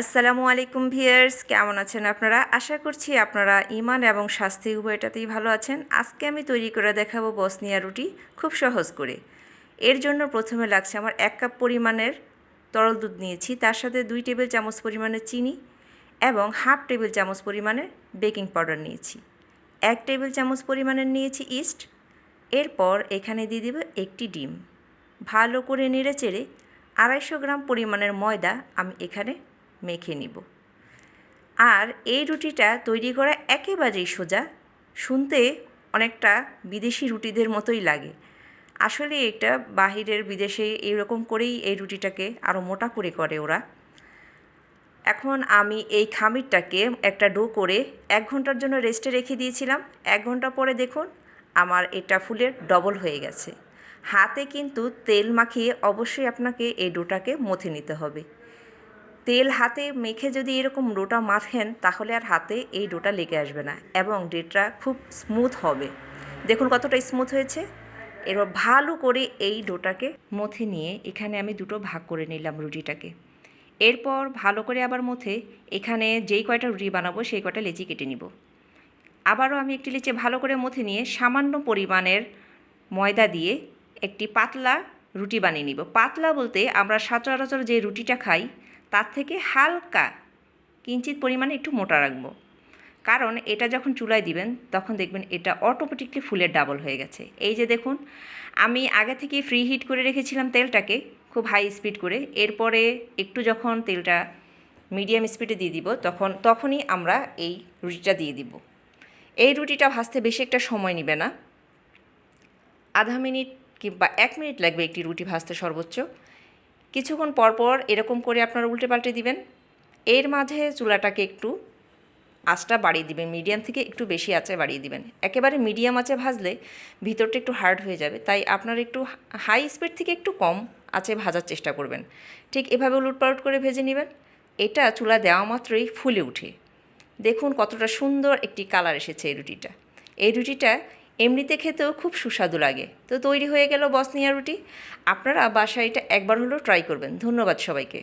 আসসালামু আলাইকুম ভিয়ার্স, কেমন আছেন আপনারা? আশা করছি আপনারা ইমান এবং স্বাস্থ্য উভয়টাতেই ভালো আছেন। আজকে আমি তৈরি করে দেখাবো বসনিয়া রুটি, খুব সহজ করে। এর জন্য প্রথমে লাগছে আমার এক কাপ পরিমাণের তরল দুধ নিয়েছি, তার সাথে দুই টেবিল চামচ পরিমাণের চিনি এবং হাফ টেবিল চামচ পরিমাণের বেকিং পাউডার নিয়েছি। এক টেবিল চামচ পরিমাণের নিয়েছি ইস্ট, এরপর এখানে দিয়ে দেব একটি ডিম। ভালো করে নেড়ে চেড়ে আড়াইশো গ্রাম পরিমাণের ময়দা আমি এখানে মেখে নিব। আর এই রুটিটা তৈরি করা একেবারেই সোজা। শুনতে অনেকটা বিদেশি রুটিদের মতোই লাগে। আসলে এটা বাহিরের বিদেশে এইরকম করেই এই রুটিটাকে আরও মোটা করে করে ওরা। এখন আমি এই খামিরটাকে একটা ডো করে এক ঘণ্টার জন্য রেস্টে রেখে দিয়েছিলাম। এক ঘণ্টা পরে দেখুন, আমার এটা ফুলের ডবল হয়ে গেছে। হাতে কিন্তু তেল মাখিয়ে অবশ্যই আপনাকে এই ডোটাকে মথে নিতে হবে। তেল হাতে মেখে যদি এরকম ডোটা মাখেন, তাহলে আর হাতে এই ডোটা লেগে আসবে না এবং ডেটা খুব স্মুথ হবে। দেখুন কতটা স্মুথ হয়েছে। এবার ভালো করে এই ডোটাকে মথে নিয়ে এখানে আমি দুটো ভাগ করে নিলাম রুটিটাকে। এরপর ভালো করে আবার মথে এখানে যেই কয়টা রুটি বানাবো, সেই কয়টা লেচি কেটে নিব। আবারও আমি একটি লেচে ভালো করে মথে নিয়ে সামান্য পরিমাণের ময়দা দিয়ে একটি পাতলা রুটি বানিয়ে নিব। পাতলা বলতে আমরা সচরাচর যে রুটিটা খাই তার থেকে হালকা কিঞ্চিত পরিমাণে একটু মোটা রাখব। কারণ এটা যখন চুলায় দিবেন, তখন দেখবেন এটা অটোমেটিকলি ফুলের ডাবল হয়ে গেছে। এই যে দেখুন, আমি আগে থেকে ফ্রি হিট করে রেখেছিলাম তেলটাকে খুব হাই স্পিড করে। এরপরে একটু যখন তেলটা মিডিয়াম স্পিডে দিয়ে দিব, তখন, তখনই আমরা এই রুটিটা দিয়ে দিব। এই রুটিটা ভাজতে বেশি একটা সময় নেবে না। আধা মিনিট কিংবা এক মিনিট লাগবে একটি রুটি ভাজতে সর্বোচ্চ। কিছুক্ষণ পরপর এরকম করে আপনারা উল্টে পাল্টে দিবেন। এর মাঝে চুলাটাকে একটু আঁচটা বাড়িয়ে দিবেন, মিডিয়াম থেকে একটু বেশি আঁচে বাড়িয়ে দিবেন। একেবারে মিডিয়াম আঁচে ভাজলে ভিতরটা একটু হার্ড হয়ে যাবে, তাই আপনারা একটু হাই স্পিড থেকে একটু কম আঁচে ভাজার চেষ্টা করবেন। ঠিক এভাবে উলটপালট করে ভেজে নেবেন। এটা চুলা দেওয়া মাত্রই ফুলে উঠে দেখুন কতটা সুন্দর একটি কালার এসেছে এই রুটিটা। এই রুটিটা এমনিতে খেতেও খুব সুস্বাদু লাগে। তো তৈরি হয়ে গেল বসনিয়া রুটি। আপনারা বাসায় এটা একবার হলেও ট্রাই করবেন। ধন্যবাদ সবাইকে।